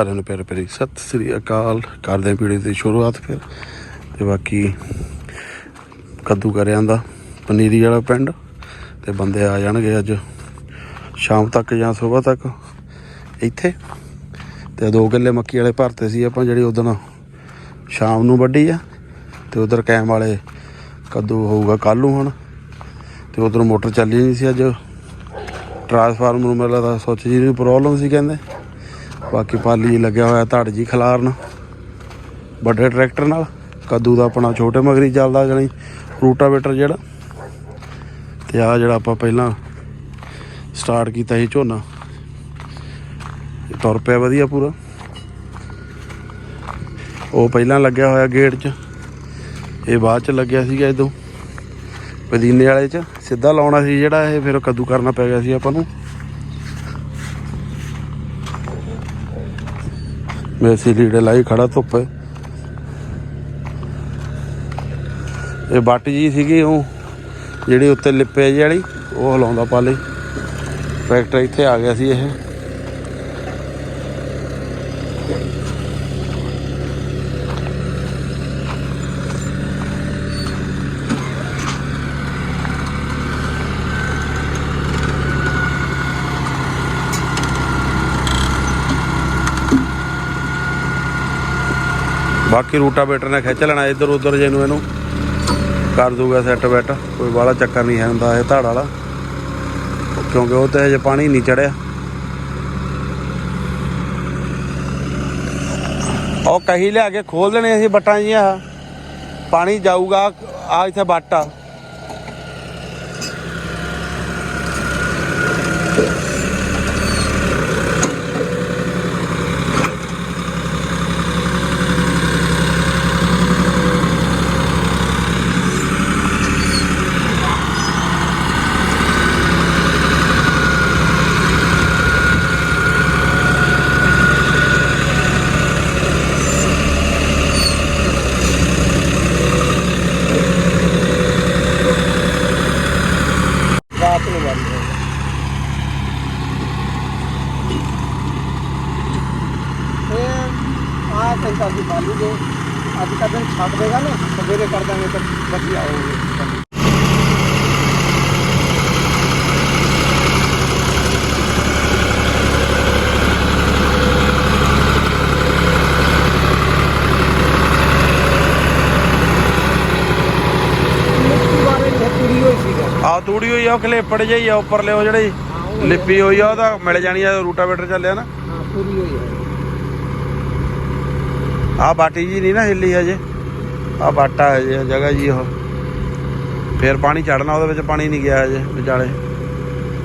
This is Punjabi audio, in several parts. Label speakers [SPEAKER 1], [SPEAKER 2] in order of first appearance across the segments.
[SPEAKER 1] ਸਾਰਿਆਂ ਨੂੰ ਪਿਆਰ ਭਰੀ ਸਤਿ ਸ੍ਰੀ ਅਕਾਲ। ਕਰਦੇ ਹਾਂ ਪੀੜੀ ਦੀ ਸ਼ੁਰੂਆਤ ਫਿਰ। ਤੇ ਬਾਕੀ ਕੱਦੂ ਕਰਿਆਂ ਦਾ, ਪਨੀਰੀ ਵਾਲਾ ਪਿੰਡ। ਤੇ ਬੰਦੇ ਆ ਜਾਣਗੇ ਅੱਜ ਸ਼ਾਮ ਤੱਕ ਜਾਂ ਸਵੇਰ ਤੱਕ ਇੱਥੇ। ਤੇ ਦੋ ਕਿੱਲੇ ਮੱਕੀ ਵਾਲੇ ਭਰਤੇ ਸੀ ਆਪਾਂ, ਜਿਹੜੀ ਉਦੋਂ ਸ਼ਾਮ ਨੂੰ ਵੱਢੀ ਆ। ਤੇ ਉਧਰ ਕੈਮ ਵਾਲੇ ਕੱਦੂ ਹੋਊਗਾ ਕੱਲ ਨੂੰ ਹੁਣ। ਤੇ ਉਧਰ ਮੋਟਰ ਚੱਲੀ ਨਹੀਂ ਸੀ ਅੱਜ। ਟਰਾਂਸਫਾਰਮਰ ਨੂੰ ਮੇਰਾ ਤਾਂ ਸੋਚ ਜੀ ਦੀ ਪ੍ਰੋਬਲਮ ਸੀ ਕਹਿੰਦੇ। ਬਾਕੀ ਪਾਲੀ ਲੱਗਿਆ ਹੋਇਆ ਧੜ ਜੀ ਖਲਾਰਨ। ਵੱਡੇ ਟਰੈਕਟਰ ਨਾਲ, ਕੱਦੂ ਦਾ ਆਪਣਾ ਛੋਟੇ ਮਗਰੀ ਚੱਲਦਾ ਜਣੀ, ਰੂਟਾਵੇਟਰ ਜਿਹੜਾ। ਤੇ ਆ ਜਿਹੜਾ ਆਪਾਂ ਪਹਿਲਾਂ ਸਟਾਰਟ ਕੀਤਾ ਸੀ ਝੋਨਾ। ਤੁਰ ਪਿਆ ਵਧੀਆ ਪੂਰਾ। ਉਹ ਪਹਿਲਾਂ ਲੱਗਿਆ ਹੋਇਆ ਗੇਟ 'ਚ। ਇਹ ਬਾਅਦ 'ਚ ਲੱਗਿਆ ਸੀਗਾ ਇਦੋਂ। ਪਦੀਨੇ ਵਾਲੇ 'ਚ। ਸਿੱਧਾ ਲਾਉਣਾ ਸੀ ਜਿਹੜਾ ਇਹ, ਫਿਰ ਕੱਦੂ ਕਰਨਾ ਪੈ ਗਿਆ ਸੀ ਆਪਾਂ ਨੂੰ। ਮੇਸੀ ਲੀੜੇ ਲਾਈ, ਖੜਾ ਧੁੱਪੇ। ਇਹ ਬੱਟ ਜੀ ਸੀਗੀ ਉਹ, ਜਿਹੜੀ ਉੱਤੇ ਲਿਪੇ ਜਿਹੀ ਵਾਲੀ, ਉਹ ਹਲਾਉਂਦਾ ਪਾਲੇ। ਟਰੈਕਟਰ ਇੱਥੇ ਆ ਗਿਆ ਸੀ ਇਹ। ਬਾਕੀ ਰੂਟਾਵੇਟਰ ਨੇ ਖਿੱਚ ਲੈਣਾ ਇੱਧਰ ਉੱਧਰ ਜੇ ਨੂੰ ਇਹਨੂੰ। ਕਰ ਦੂਗਾ ਸੈੱਟ ਬੈਟ, ਕੋਈ ਬਾਹਲਾ ਚੱਕਰ ਨਹੀਂ ਹੈ ਹੁੰਦਾ ਇਹ ਧਾੜ ਵਾਲਾ। ਕਿਉਂਕਿ ਉਹ ਤੇ ਹਜੇ ਪਾਣੀ ਨਹੀਂ ਚੜਿਆ। ਉਹ ਕਹੀ ਲਿਆ ਕੇ ਖੋਲ ਦੇਣੇ ਅਸੀਂ ਬੱਟਾਂ ਜੀਆਂ। ਪਾਣੀ ਜਾਊਗਾ ਆ ਇੱਥੇ ਬੱਟ ਆ
[SPEAKER 2] ਰਾਤ ਨੂੰ ਬੰਦ ਹੋ ਇਹ ਆ ਘੰਟਾ ਦੀ ਬਾਲੂ ਜੋ ਅੱਜ ਦਾ ਦਿਨ ਛੱਡ ਦੇਗਾ ਨਾ ਸਵੇਰੇ ਕਰ ਦਾਂਗੇ ਤਾਂ ਵਧੀਆ ਹੋਊਗਾ।
[SPEAKER 1] ਆ ਤੂੜੀ ਹੋਈ ਆ ਉਹ ਖਲੇਪੜ ਜਿਹੀ ਆ ਉੱਪਰ ਲਿਓ ਜਿਹੜੀ ਲਿਪੀ ਹੋਈ ਆ ਉਹ ਤਾਂ ਮਿਲ ਜਾਣੀ ਆ ਰੂਟਾਵੇਟਰ ਚੱਲਿਆ ਨਾ।
[SPEAKER 2] ਹਾਂ ਪੂਰੀ ਹੋਈ ਹੈ
[SPEAKER 1] ਆ ਬਾਟੀ ਜੀ ਨਹੀਂ ਨਾ ਹਿੱਲੀ ਹਜੇ। ਆ ਬਾਟਾ ਹੈ ਜੀ ਜਗ੍ਹਾ ਜੀ ਉਹ। ਫੇਰ ਪਾਣੀ ਚੜਨਾ ਉਹਦੇ ਵਿੱਚ ਪਾਣੀ ਨਹੀਂ ਗਿਆ ਹਜੇ ਵਿਚਾਲੇ।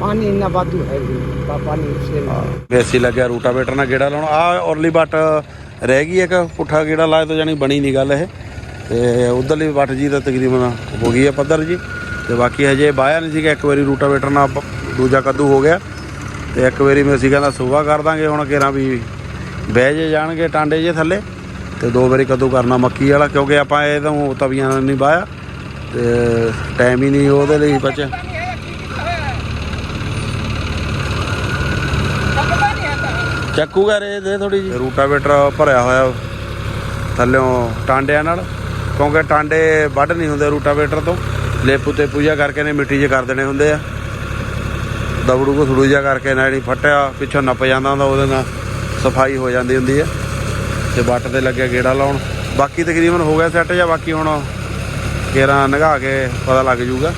[SPEAKER 2] ਪਾਣੀ ਇੰਨਾ ਵਾਧੂ ਹੈ ਜੀ ਪਾ- ਪਾਣੀ ਉਸੇ
[SPEAKER 1] ਬੇਸੀ ਲੱਗਿਆ ਰੂਟਾਵੇਟਰ ਨਾਲ ਗੇੜਾ ਲਾਉਣਾ। ਆ ਔਰਲੀ ਬੱਟ ਰਹਿ ਗਈ ਇੱਕ ਪੁੱਠਾ ਗੇੜਾ ਲਾਏ ਤਾਂ ਜਾਨੀ ਬਣੀ ਨਹੀਂ ਗੱਲ ਇਹ। ਤੇ ਉਧਰਲੀ ਬੱਟ ਜੀ ਤਾਂ ਤਕਰੀਬਨ ਹੋ ਗਈ ਹੈ ਪੱਧਰ ਜੀ। ਤੇ ਬਾਕੀ ਹਜੇ ਬਾਇਆ ਨਹੀਂ ਸੀਗਾ ਇੱਕ ਵਾਰੀ ਰੂਟਾਵੇਟਰ ਨਾਲ ਦੂਜਾ ਕੱਦੂ ਹੋ ਗਿਆ। ਤੇ ਇੱਕ ਵਾਰੀ ਮੈਂ ਸੀ ਕਹਿੰਦਾ ਸੁਬਾ ਕਰ ਦਾਂਗੇ ਹੁਣ ਕਿਰਾਂ ਵੀ ਬਹਿ ਜੇ ਜਾਣਗੇ ਟਾਂਡੇ ਜੇ ਥੱਲੇ। ਤੇ ਦੋ ਵਾਰੀ ਕਦੋਂ ਕਰਨਾ ਮੱਕੀ ਵਾਲਾ, ਕਿਉਂਕਿ ਆਪਾਂ ਇਹ ਤਾਂ ਤਵੀਆਂ ਨਾਲ ਨਹੀਂ ਬਾਇਆ ਤੇ ਟਾਈਮ ਹੀ ਨਹੀਂ ਉਹਦੇ ਲਈ ਬਚਿਆ ਚੱਕੂਗਾ ਰੇ ਦੇ ਥੋੜੀ ਜੀ ਰੂਟਾਵੇਟਰ ਭਰਿਆ ਹੋਇਆ ਥੱਲਿਓਂ ਟਾਂਡਿਆਂ ਨਾਲ, ਕਿਉਂਕਿ ਟਾਂਡੇ ਵੱਢ ਨਹੀਂ ਹੁੰਦੇ ਰੂਟਾਵੇਟਰ ਤੋਂ। ਲੇਪੂ ਤੇ ਪੂਜਾ ਕਰਕੇ ਨੇ, ਮਿੱਟੀ 'ਚ ਕਰ ਦੇਣੇ ਹੁੰਦੇ ਆ। ਦਬੜੂ ਕੋ ਥੜੂ ਜਿਹਾ ਕਰਕੇ ਨਾ ਜਿਹੜੀ ਫਟਿਆ, ਪਿੱਛੋਂ ਨੱਪ ਜਾਂਦਾ ਹੁੰਦਾ, ਉਹਦੇ ਨਾਲ ਸਫ਼ਾਈ ਹੋ ਜਾਂਦੀ ਹੁੰਦੀ ਹੈ ਤੇ ਬੱਟ ਤੇ ਲੱਗਿਆ ਗੇੜਾ ਲਾਉਣ। ਬਾਕੀ ਤਕਰੀਬਨ ਹੋ ਗਿਆ ਸੈੱਟ ਜਾਂ ਬਾਕੀ ਹੁਣ ਕੇਰਾਂ ਨਗਾ ਕੇ ਪਤਾ ਲੱਗ ਜੂਗਾ।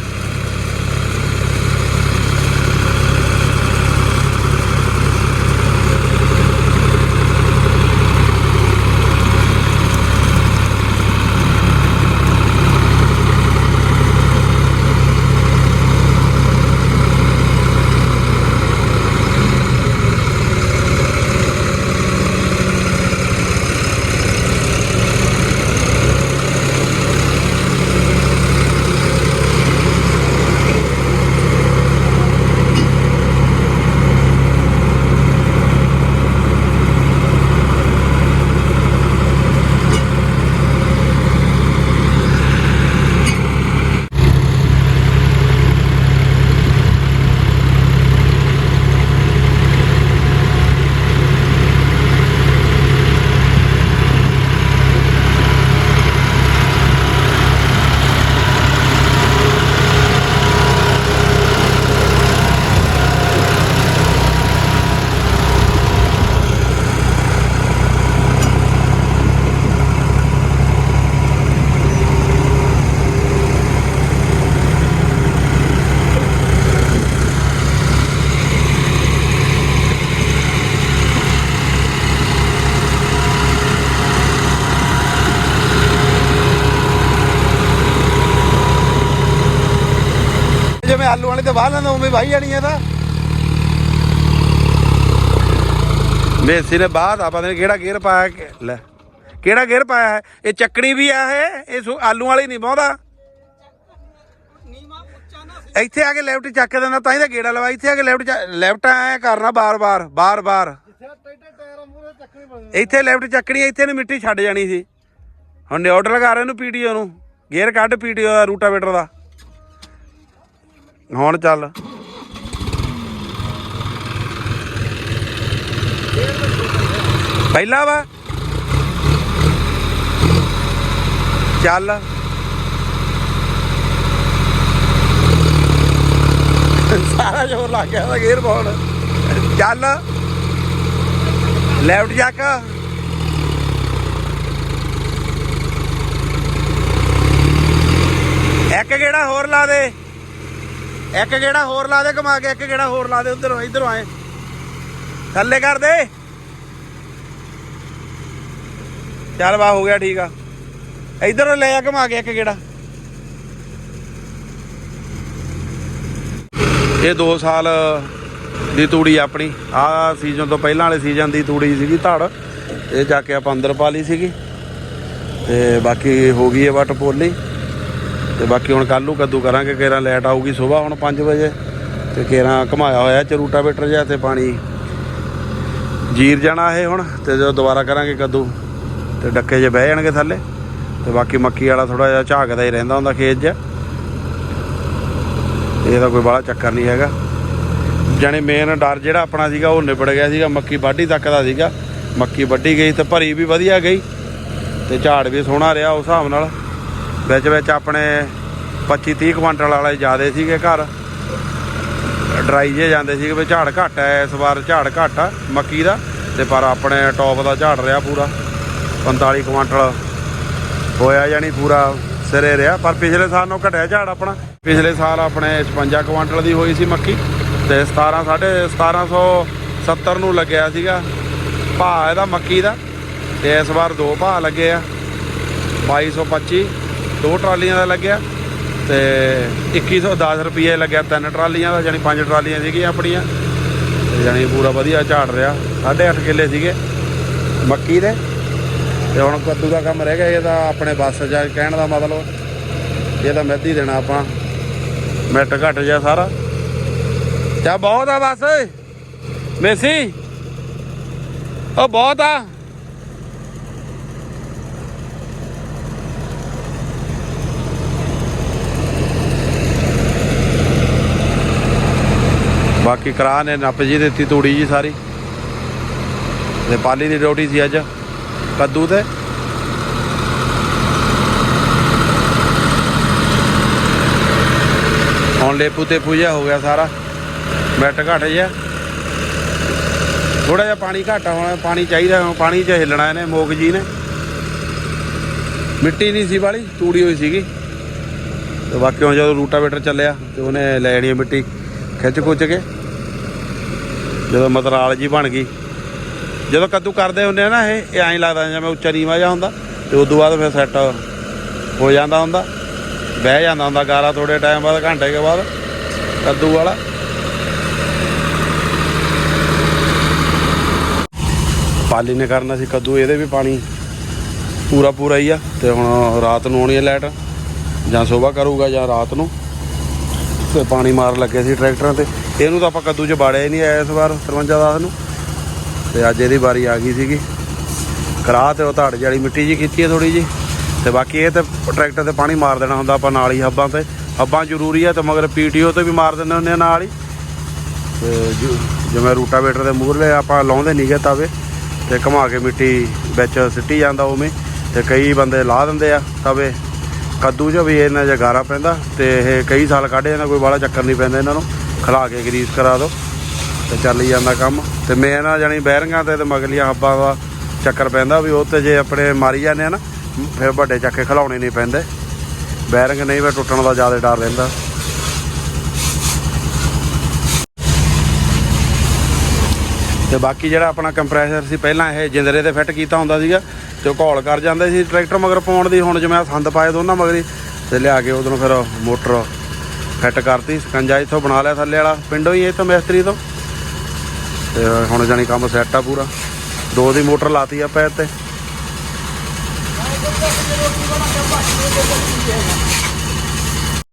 [SPEAKER 1] ਵਾਲੇ ਤੇ ਵਾਹ ਲੈਂਦਾ, ਉਵੇਂ ਵਾਹੀ ਜਾਣੀ ਆ ਤਾਂ। ਮੇਸੀ ਨੇ ਬਾਅਦ ਆ, ਪਤਾ ਨਹੀਂ ਕਿਹੜਾ ਗੇਅਰ ਪਾਇਆ ਕਿ- ਲੈ, ਕਿਹੜਾ ਗੇਅਰ ਪਾਇਆ ਹੈ? ਇਹ ਚੱਕਣੀ ਵੀ ਆ ਇਹ ਇਹ ਸੋ- ਆਲੂ ਵਾਲੀ ਨਹੀਂ ਬਹੁੰਦਾ ਇੱਥੇ ਆ ਕੇ ਲੈਫਟ ਚੱਕ ਦਿੰਦਾ, ਤਾਂ ਹੀ ਤਾਂ ਗੇੜਾ ਲਵਾ ਇੱਥੇ ਆ ਕੇ ਲੈਫਟ ਲੈਫਟ ਐ ਕਰਨਾ ਬਾਰ-ਬਾਰ ਬਾਰ-ਬਾਰ। ਇੱਥੇ ਲੈਫਟ ਚੱਕਣੀ ਇੱਥੇ ਨੇ ਮਿੱਟੀ ਛੱਡ ਜਾਣੀ ਸੀ। ਹੁਣ ਨਿਊਟਰਲ ਲਗਾ ਰਹੇ ਨੂੰ ਪੀਟੀਓ ਨੂੰ। ਗੇਅਰ ਕੱਢ ਪੀਟੀਓ ਦਾ ਰੂਟਾਵੇਟਰ ਦਾ। ਹੁਣ ਚੱਲ। ਪਹਿਲਾ ਵਾ। ਚੱਲ। ਸਾਰਾ ਜ਼ੋਰ ਲੱਗ ਗਿਆ ਉਹਦਾ ਗੇਅਰ ਪਾਉਣ। ਚੱਲ। ਲੈਫਟ ਚੱਕ। ਇੱਕ ਗੇੜਾ ਹੋਰ ਲਾ ਦੇ। ਇੱਕ ਗੇੜਾ ਹੋਰ ਲਾ ਦੇ, ਘੁਮਾ ਕੇ ਇੱਕ ਗੇੜਾ ਹੋਰ ਲਾ ਦੇ, ਉਧਰੋਂ, ਇਧਰੋਂ ਆਏ। ਥੱਲੇ ਕਰ ਦੇ। ਚੱਲ ਵਾ ਹੋ ਗਿਆ ਠੀਕ ਆ। ਇਧਰੋਂ ਲੈ ਆ, ਘੁਮਾ ਕੇ ਇੱਕ ਗੇੜਾ। ਇਹ 2 ਸਾਲ ਦੀ ਤੂੜੀ ਆਪਣੀ। ਆ ਸੀਜ਼ਨ ਤੋਂ ਪਹਿਲਾਂ ਵਾਲੇ ਸੀਜ਼ਨ ਦੀ ਤੂੜੀ ਸੀਗੀ ਧੜ। ਇਹ ਜਾ ਕੇ ਆਪਾਂ ਅੰਦਰ ਪਾ ਲਈ ਸੀਗੀ। ਤੇ ਬਾਕੀ ਹੋ ਗਈ ਹੈ ਵਟ ਪੋਲੀ। ਤੇ ਬਾਕੀ ਹੁਣ ਕੱਲ੍ਹ ਨੂੰ ਕੱਦੂ ਕਰਾਂਗੇ, ਕੇਰਾਂ ਲੈਟ ਆਊਗੀ ਸਵੇਰ ਹੁਣ 5 ਵਜੇ ਤੇ ਕੇਰਾਂ ਘਮਾਇਆ ਹੋਇਆ ਚਰੂਟਾ ਬੇਟਰ ਜਿਹਾ ਤੇ ਪਾਣੀ। ਜੀਰ ਜਾਣਾ ਇਹ ਹੁਣ ਤੇ ਜਦੋਂ ਦੁਬਾਰਾ ਕਰਾਂਗੇ ਕੱਦੂ ਤੇ ਡੱਕੇ 'ਚ ਬਹਿ ਜਾਣਗੇ ਥੱਲੇ ਤੇ ਬਾਕੀ ਮੱਕੀ ਵਾਲਾ ਥੋੜਾ ਜਿਹਾ ਝਾਕਦਾ ਹੀ ਰਹਿੰਦਾ ਹੁੰਦਾ ਖੇਤ 'ਚ। ਇਹਦਾ ਕੋਈ ਬੜਾ ਚੱਕਰ ਨਹੀਂ ਹੈਗਾ। ਜਾਣੇ ਮੇਨ ਡਰ ਜਿਹੜਾ ਆਪਣਾ ਸੀਗਾ ਉਹ ਨਿਬੜ ਗਿਆ ਸੀਗਾ, ਮੱਕੀ ਵਾਢੀ ਤੱਕ ਦਾ ਸੀਗਾ। ਮੱਕੀ ਵੱਢੀ ਗਈ ਤੇ ਭਰੀ ਵੀ ਵਧੀਆ ਗਈ ਤੇ ਝਾੜ ਵੀ ਸੋਹਣਾ ਰਿਹਾ ਉਸ ਹਿਸਾਬ ਨਾਲ। ਵਿੱਚ ਵਿੱਚ ਆਪਣੇ 25 30 ਕੁਇੰਟਲ ਵਾਲੇ ਜ਼ਿਆਦੇ ਸੀਗੇ ਘਰ। ਡਰਾਈ ਜੇ ਜਾਂਦੇ ਸੀਗੇ ਵੀ ਝਾੜ ਘੱਟ ਹੈ ਇਸ ਵਾਰ ਝਾੜ ਘੱਟ ਆ ਮੱਕੀ ਦਾ ਤੇ ਪਰ ਆਪਣੇ ਟੌਪ ਦਾ ਝਾੜ ਰਿਹਾ ਪੂਰਾ। 45 ਕੁਇੰਟਲ ਹੋਇਆ ਯਾਨੀ ਪੂਰਾ ਸਿਰੇ ਰਿਹਾ, ਪਰ ਪਿਛਲੇ ਸਾਲ ਨੂੰ ਘਟਿਆ ਝਾੜ ਆਪਣਾ। ਪਿਛਲੇ ਸਾਲ ਆਪਣੇ 56 ਕੁਇੰਟਲ ਦੀ ਹੋਈ ਸੀ ਮੱਕੀ ਤੇ 17 ਸਾਢੇ 1770 ਨੂੰ ਲੱਗਿਆ ਸੀਗਾ ਭਾਅ ਇਹਦਾ ਮੱਕੀ ਦਾ ਤੇ ਇਸ ਵਾਰ ਦੋ ਭਾਅ ਲੱਗੇ ਆ। 2225 ਦੋ ਟਰਾਲੀਆਂ ਦਾ ਲੱਗਿਆ ਤੇ 2110 ਰੁਪਏ ਲੱਗਿਆ ਤਿੰਨ ਟਰਾਲੀਆਂ ਦਾ ਯਾਨੀ ਪੰਜ ਟਰਾਲੀਆਂ ਸੀਗੀਆਂ ਆਪਣੀਆਂ। ਤੇ ਯਾਨੀ ਪੂਰਾ ਵਧੀਆ ਝਾੜ ਰਿਹਾ। 8.5 ਕਿੱਲੇ ਸੀਗੇ। ਮੱਕੀ ਦੇ। ਤੇ ਹੁਣ ਕੱਦੂ ਦਾ ਕੰਮ ਰਹਿ ਗਿਆ, ਇਹ ਤਾਂ ਆਪਣੇ ਬੱਸ ਜਾ ਕਹਿਣ ਦਾ ਮਤਲਬ, ਇਹ ਤਾਂ ਮਿੱਧ ਹੀ ਦੇਣਾ ਆਪਾਂ। ਮਿੱਟ ਘਟ ਜਾ ਸਾਰਾ। ਚਾ ਬਹੁਤ ਆ ਬਸ। ਮੇਸੀ। ਉਹ ਬਹੁਤ ਆ। ਬਾਕੀ ਕਰਾ ਨੇ, ਨੱਪ ਜੀ ਦਿੱਤੀ ਤੂੜੀ ਜੀ ਸਾਰੀ। ਤੇ ਪਾਲੀ ਦੀ ਡਿਊਟੀ ਸੀ ਅੱਜ, ਕੱਦੂ ਤੇ। ਹੁਣ ਲੇਪੂ ਤੇ ਪੂਜਾ ਹੋ ਗਿਆ ਸਾਰਾ ਬੈਟ ਘਟ ਗਿਆ ਥੋੜਾ ਜਿਹਾ ਪਾਣੀ ਘਾਟਾ ਹੋਣਾ ਪਾਣੀ ਚਾਹੀਦਾ ਪਾਣੀ 'ਚ ਹਿੱਲਣਾ ਇਹਨੇ ਮੋਗ ਜੀ ਨੇ। ਮਿੱਟੀ ਨਹੀਂ ਸੀ ਵਾਲੀ, ਤੂੜੀ ਹੋਈ ਸੀਗੀ। ਤੇ ਬਾਕੀ ਹੁਣ ਜਦੋਂ ਰੂਟਾਵੇਟਰ ਚੱਲਿਆ, ਤੇ ਉਹਨੇ ਲੈ ਲੈਣੀ ਮਿੱਟੀ ਖਿੱਚ ਖੁੱਚ ਕੇ। ਜਦੋਂ ਮਤਰਾਲ ਜੀ ਬਣ ਗਈ। ਜਦੋਂ ਕੱਦੂ ਕਰਦੇ ਹੁੰਦੇ ਆ ਨਾ ਇਹ ਇਹ ਐਂ ਲੱਗਦਾ ਜਿਵੇਂ ਉੱਚਾ ਨੀਵਾਂ ਜਿਹਾ ਹੁੰਦਾ ਤੇ ਉਦੋਂ ਬਾਅਦ ਫਿਰ ਸੈੱਟ ਹੋ ਜਾਂਦਾ ਹੁੰਦਾ। ਬਹਿ ਜਾਂਦਾ ਹੁੰਦਾ ਗਾਰਾ ਥੋੜੇ ਟਾਈਮ ਬਾਅਦ, ਘੰਟੇ ਕੇ ਬਾਅਦ ਕੱਦੂ ਵਾਲਾ। ਪਾਲੀ ਨੇ ਕਰਨਾ ਸੀ ਕੱਦੂ, ਇਹਦੇ ਵੀ ਪਾਣੀ ਪੂਰਾ ਪੂਰਾ ਹੀ ਆ ਤੇ ਹੁਣ ਰਾਤ ਨੂੰ ਆਉਣੀ ਹੈ ਲਾਈਟ ਜਾਂ ਸਵੇਰ ਕਰੂਗਾ ਜਾਂ ਰਾਤ ਨੂੰ। ਤੇ ਪਾਣੀ ਮਾਰ ਲੱਗੇ ਸੀ ਟਰੈਕਟਰਾਂ ਤੇ। ਇਹਨੂੰ ਤਾਂ ਆਪਾਂ ਕੱਦੂ 'ਚ ਬਾੜਿਆ ਨਹੀਂ ਆਇਆ ਇਸ ਵਾਰ 53 ਦਾਸ ਨੂੰ ਤੇ ਅੱਜ ਇਹਦੀ ਵਾਰੀ ਆ ਗਈ ਸੀਗੀ। ਕਰਾ ਤੇ ਉਹ ਧੜ ਜਾਲੀ ਮਿੱਟੀ ਜੀ ਕੀਤੀ ਹੈ ਥੋੜੀ ਜੀ ਤੇ ਬਾਕੀ ਇਹ ਤੇ ਟਰੈਕਟਰ ਤੇ ਪਾਣੀ ਮਾਰ ਦੇਣਾ ਹੁੰਦਾ ਆਪਾਂ ਨਾਲ ਹੀ ਹੱਬਾਂ ਤੇ। ਹੱਬਾਂ ਜ਼ਰੂਰੀ ਆ ਤੇ ਮਗਰ ਪੀਟੀਓ ਤੇ ਵੀ ਮਾਰ ਦਿੰਦੇ ਹੁੰਦੇ ਆ ਨਾਲ ਹੀ। ਤੇ ਜਿਵੇਂ ਰੂਟਾਵੇਟਰ ਦੇ ਮੂਹਰਲੇ ਆਪਾਂ ਲਾਉਂਦੇ ਨਹੀਂਗੇ ਤਾਵੇ ਤੇ ਘੁਮਾ ਕੇ ਮਿੱਟੀ ਵਿੱਚ ਸਿੱਟੀ ਜਾਂਦਾ ਉਵੇਂ। ਤੇ ਕਈ ਬੰਦੇ ਲਾ ਦਿੰਦੇ ਆ ਤਵੇ। ਕੱਦੂ 'ਚ ਵੀ ਇਹਨਾਂ ਜਿਹਾ ਗਾਰਾ ਪੈਂਦਾ ਤੇ ਇਹ ਕਈ ਸਾਲ ਕੱਢ ਜਾਂਦਾ, ਕੋਈ ਬਾਹਲਾ ਚੱਕਰ ਨਹੀਂ ਪੈਂਦਾ ਇਹਨਾਂ ਨੂੰ। ਖਲਾ ਕੇ ਗਰੀਸ ਕਰਾ ਦਿਓ ਤੇ ਚੱਲ ਹੀ ਜਾਂਦਾ ਕੰਮ। ਤੇ ਮੈਂ ਨਾ ਜਾਣੀ ਬੈਰਿੰਗਾਂ ਤੇ ਤੇ ਮਗਲੀਆਂ ਹੱਬਾਂ ਦਾ ਚੱਕਰ ਪੈਂਦਾ ਵੀ ਉਹ ਤੇ ਜੇ ਆਪਣੇ ਮਾਰੀ ਜਾਂਦੇ ਆ ਨਾ, ਫਿਰ ਵੱਡੇ ਚੱਕੇ ਖਲਾਉਣੇ ਨਹੀਂ ਪੈਂਦੇ। ਬੈਰਿੰਗ ਨਹੀਂ ਫਿਰ ਟੁੱਟਣ ਦਾ ਜ਼ਿਆਦਾ ਡਰ ਰਹਿੰਦਾ। ਤੇ ਬਾਕੀ ਜਿਹੜਾ ਆਪਣਾ ਕੰਪਰੈਸਰ ਸੀ, ਪਹਿਲਾਂ ਇਹ ਜਿੰਦਰੇ ਤੇ ਫਿੱਟ ਕੀਤਾ ਹੁੰਦਾ ਸੀਗਾ ਤੇ ਉਹ ਘੋਲ ਕਰ ਜਾਂਦੇ ਸੀ, ਟਰੈਕਟਰ ਮਗਰ ਪਾਉਣ ਦੀ। ਹੁਣ ਜਿਵੇਂ ਆਹ ਸੰਦ ਪਾਏ ਦੋਨਾਂ ਮਗਰੀ ਤੇ ਲਿਆ ਕੇ ਉਦੋਂ ਫਿਰ ਮੋਟਰ ਫਿੱਟ ਕਰਤੀ ਸਕੰਜਾ ਇੱਥੋਂ ਬਣਾ ਲਿਆ ਥੱਲੇ ਵਾਲਾ। ਪਿੰਡੋਂ ਹੀ ਇੱਥੋਂ ਮਿਸਤਰੀ ਤੋਂ। ਤੇ ਹੁਣ ਜਾਣੀ ਕੰਮ ਸੈੱਟ ਆ ਪੂਰਾ। ਦੋ ਦੀ ਮੋਟਰ ਲਾਤੀ ਆਪਾਂ ਇੱਥੇ